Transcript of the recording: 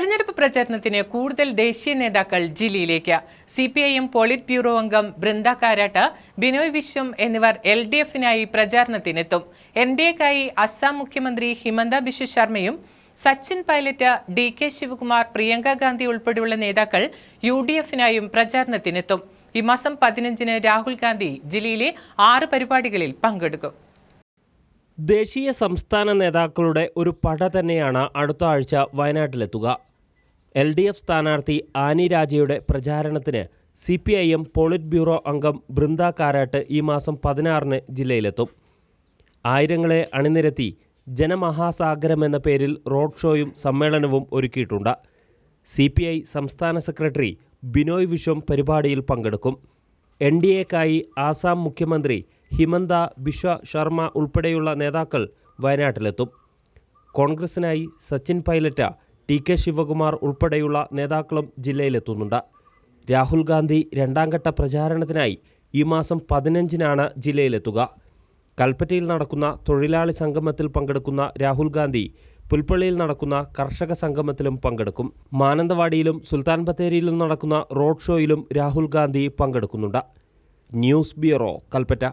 തെരഞ്ഞെടുപ്പ് പ്രചരണത്തിന് കൂടുതൽ ദേശീയ നേതാക്കൾ ജില്ലയിലേക്ക്. C P I M polit bureau അംഗം ബൃന്ദ കാരാട്ട് ബിനോയ് വിശ്വം എന്നിവർ എൽ ഡി എഫിനായി പ്രചാരണത്തിനെത്തും. എൻ ഡി എക്കായി അസാം മുഖ്യമന്ത്രി ഹിമന്ത ബിശ്വ ശർമ്മയും സച്ചിൻ പൈലറ്റ് ഡി കെ ശിവകുമാർ പ്രിയങ്ക ഗാന്ധി ഉൾപ്പെടെയുള്ള നേതാക്കൾ യു ഡി എഫിനായും പ്രചാരണത്തിനെത്തും. ഈ മാസം പതിനഞ്ചിന് രാഹുൽ ഗാന്ധി ജില്ലയിലെ ആറ് പരിപാടികളിൽ പങ്കെടുക്കും. ദേശീയ സംസ്ഥാന നേതാക്കളുടെ ഒരു പട തന്നെയാണ് അടുത്ത ആഴ്ച വയനാട്ടിലെത്തുക. എൽ ഡി എഫ് സ്ഥാനാർത്ഥി ആനി രാജയുടെ പ്രചാരണത്തിന് C P I M polit bureau അംഗം ബൃന്ദ കാരാട്ട് ഈ മാസം പതിനാറിന് ജില്ലയിലെത്തും. ആയിരങ്ങളെ അണിനിരത്തി ജനമഹാസാഗരം എന്ന പേരിൽ റോഡ് ഷോയും സമ്മേളനവും ഒരുക്കിയിട്ടുണ്ട്. സി പി ഐ സംസ്ഥാന സെക്രട്ടറി ബിനോയ് വിശ്വം പരിപാടിയിൽ പങ്കെടുക്കും. എൻ ഡി എക്കായി ആസാം മുഖ്യമന്ത്രി ഹിമന്ത ബിശ്വ ശർമ്മ ഉൾപ്പെടെയുള്ള നേതാക്കൾ വയനാട്ടിലെത്തും. കോൺഗ്രസിനായി സച്ചിൻ പൈലറ്റ് ടി കെ ശിവകുമാർ ഉൾപ്പെടെയുള്ള നേതാക്കളും ജില്ലയിലെത്തുന്നുണ്ട്. രാഹുൽ ഗാന്ധി രണ്ടാംഘട്ട പ്രചാരണത്തിനായി ഈ മാസം പതിനഞ്ചിനാണ് ജില്ലയിലെത്തുക. കൽപ്പറ്റയിൽ നടക്കുന്ന തൊഴിലാളി സംഗമത്തിൽ പങ്കെടുക്കുന്ന രാഹുൽ ഗാന്ധി പുൽപ്പള്ളിയിൽ നടക്കുന്ന കർഷക സംഗമത്തിലും പങ്കെടുക്കും. മാനന്തവാടിയിലും സുൽത്താൻ ബത്തേരിയിലും നടക്കുന്ന റോഡ് ഷോയിലും രാഹുൽ ഗാന്ധി പങ്കെടുക്കുന്നുണ്ട്. News bureau Kalpetta.